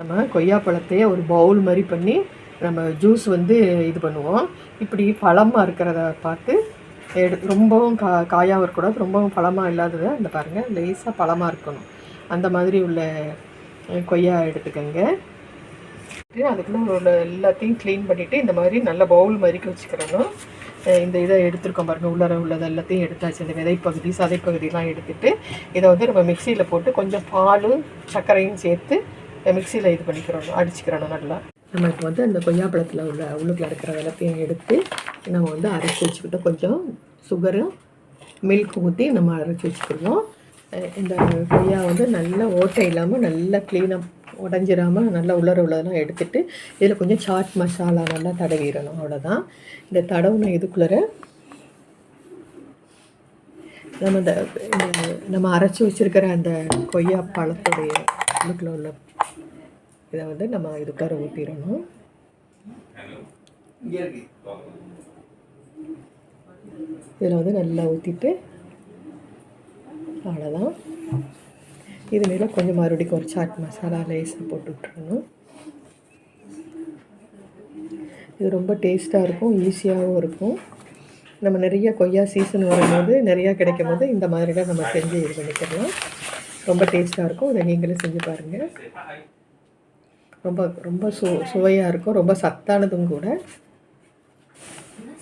நம்ம கொய்யாப்பழத்தையே ஒரு பவுல் மாதிரி பண்ணி நம்ம ஜூஸ் வந்து இது பண்ணுவோம். இப்படி பழமாக இருக்கிறத பார்த்து எடு ரொம்பவும் கா காயாகவும் இருக்கக்கூடாது ரொம்பவும் பழமாக இல்லாததை இந்த பாருங்கள் லேசாக பழமாக இருக்கணும். அந்த மாதிரி உள்ள கொய்யா எடுத்துக்கோங்க. அதுக்குள்ள உள்ள எல்லாத்தையும் க்ளீன் பண்ணிவிட்டு இந்த மாதிரி நல்ல பவுல் மாதிரிக்கு வச்சுக்கிறணும். இந்த இதை எடுத்துருக்கோம் பாருங்கள் உள்ளர உள்ளது எல்லாத்தையும் எடுத்தாச்சு. இந்த விதைப்பகுதி சதைப்பகுதியெலாம் எடுத்துட்டு இதை வந்து நம்ம மிக்சியில் போட்டு கொஞ்சம் பால் சர்க்கரையும் சேர்த்து மிக்சியில் இது பண்ணிக்கிறோம் அடிச்சுக்கிறணும் நல்லா. நம்ம இப்போ வந்து அந்த கொய்யாப்பழத்தில் உள்ள உள்ளுக்குள்ள இருக்கிற எல்லாத்தையும் எடுத்து நம்ம வந்து அரைச்சி வச்சுக்கிட்டோம் கொஞ்சம் சுகரும் மில்க் ஊற்றி நம்ம அரைச்சி வச்சுக்கிடுவோம். இந்த கொய்யா வந்து நல்லா ஓட்டை இல்லாமல் நல்லா க்ளீனாக உடஞ்சிடாமல் நல்லா உள்ளர உள்ளதெல்லாம் எடுத்துட்டு இதில் கொஞ்சம் சாட் மசாலா நல்லா தடவிடணும் அவ்வளோதான் இந்த தடவுன இதுக்குள்ளே நம்ம இந்த நம்ம அரைச்சி வச்சிருக்கிற அந்த கொய்யா பழத்துடைய உள்ளுக்குள்ள உள்ள இதை வந்து நம்ம இதுக்கார ஊற்றிடணும் இதில் வந்து நல்லா ஊற்றிட்டு அவ்வளோதான் இது மேலே கொஞ்சம் மறுபடியும் ஒரு சாட் மசாலா லேஸாக போட்டு விட்றணும் இது ரொம்ப டேஸ்ட்டாக இருக்கும் ஈஸியாகவும் இருக்கும். நம்ம நிறைய கொய்யா சீசன் வரும்போது நிறையா கிடைக்கும் போது இந்த மாதிரிலாம் நம்ம செஞ்சு இது பண்ணிக்கலாம். ரொம்ப டேஸ்ட்டாக இருக்கும். இதை நீங்களும் செஞ்சு பாருங்கள் ரொம்ப ரொம்ப சு சுவையாக இருக்கும். ரொம்ப சத்தானதும் கூட.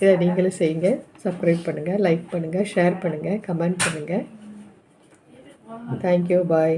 இதை நீங்களும் செய்யுங்க. சப்ஸ்கிரைப் பண்ணுங்கள் லைக் பண்ணுங்கள் ஷேர் பண்ணுங்கள் கமெண்ட் பண்ணுங்கள் தேங்க்யூ பாய்